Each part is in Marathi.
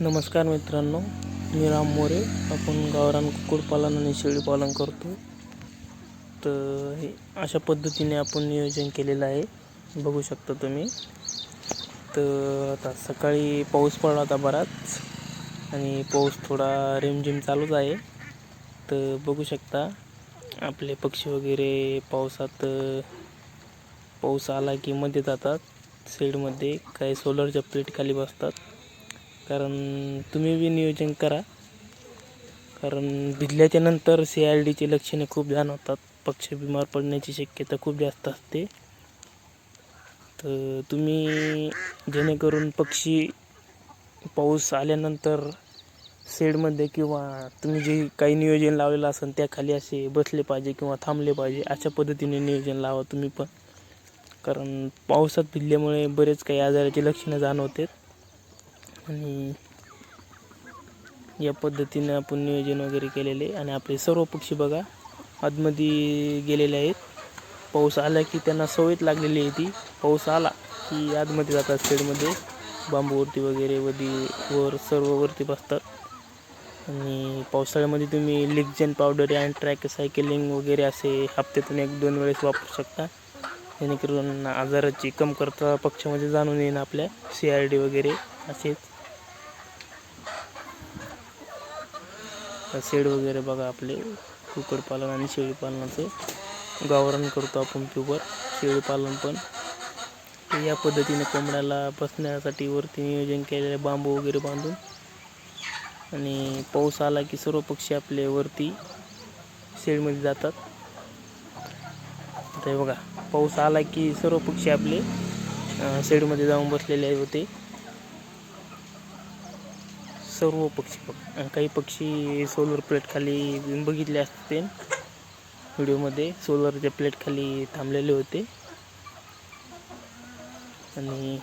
नमस्कार मित्रांनो मी राम मोरे. आपण गावरान कुक्कुटपालन आणि शेळीपालन करतो. तर हे अशा पद्धतीने आपण नियोजन केलेलं आहे. बघू शकता तुम्ही. तर आता सकाळी पाऊस पडला होता बराच आणि पाऊस थोडा रिमझिम चालूच आहे. तर बघू शकता आपले पक्षी वगैरे पावसात पाऊस आला की मध्ये जातात. शेडमध्ये काही सोलरच्या प्लेट खाली बसतात. कारण तुम्ही बी नियोजन करा. कारण भिजल्याच्या नंतर सी आर डीची लक्षणे खूप जाणवतात. पक्षी बिमार पडण्याची शक्यता खूप जास्त असते. तर तुम्ही जेणेकरून पक्षी पाऊस आल्यानंतर शेडमध्ये किंवा तुम्ही जे काही नियोजन लावलेलं असेल त्याखाली असे बसले पाहिजे किंवा थांबले पाहिजे अशा पद्धतीने नियोजन लावा तुम्ही पण. कारण पावसात भिजल्यामुळे बरेच काही आजाराची लक्षणं जाणवतात. आणि या पद्धतीनं आपण नियोजन वगैरे केलेले आणि आपले सर्व पक्षी बघा आतमध्ये गेलेले आहेत. पाऊस आला की त्यांना सवयच लागलेली आहे ती. पाऊस आला की आतमध्ये जातात शेडमध्ये. बांबूवरती वगैरे वधी वर सर्व वरती बसतात. आणि पावसाळ्यामध्ये तुम्ही लिक्जन पावडर अँड ट्रॅक सायकलिंग वगैरे असे हप्त्यातून एक दोन वेळेस वापरू शकता. जेणेकरून आजाराची कमतरता पक्षामध्ये जाणून येईन आपल्या सी आर डी वगैरे असेच. शेड वगैरे बघा आपले कुक्कुटपालन आणि शेळीपालनाचं गावरान करतो आपण प्युअर शेळीपालन पण. या पद्धतीने कोंबड्याला बसण्यासाठी वरती नियोजन केलेले बांबू वगैरे बांधून आणि पाऊस आला की सर्व पक्षी आपले वरती शेडमध्ये जातात. ते बघा पाऊस आला की सर्व पक्षी आपले शेडमध्ये जाऊन बसलेले होते. सर्व पक्षी पक काही पक्षी सोलर प्लेटखाली बघितले असते. व्हिडिओमध्ये सोलरच्या प्लेटखाली थांबलेले होते. आणि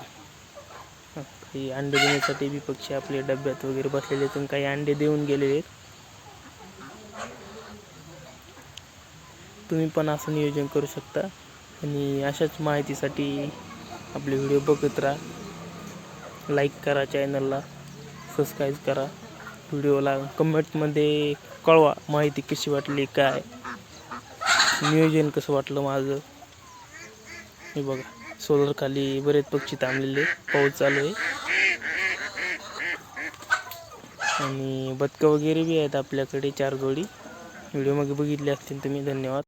काही अंडे देण्यासाठी बी पक्षी आपले डब्यात वगैरे बसलेले आहेत आणि काही अंडे देऊन गेलेले आहेत. तुम्ही पण असं नियोजन करू शकता. आणि अशाच माहितीसाठी आपले व्हिडिओ बघत राहा. लाईक करा चॅनलला सबस्क्राईब करा. व्हिडिओला कमेंटमध्ये कळवा माहिती कशी वाटली काय? नियोजन कसं वाटलं माझं? हे बघा. सोलर खाली बरेच पक्षी थांबलेले. पाऊस चालू आहे. आणि बदकं वगैरे बी आहेत आपल्याकडे चार जोडी. व्हिडिओमध्ये बघितले असतील तुम्ही. धन्यवाद.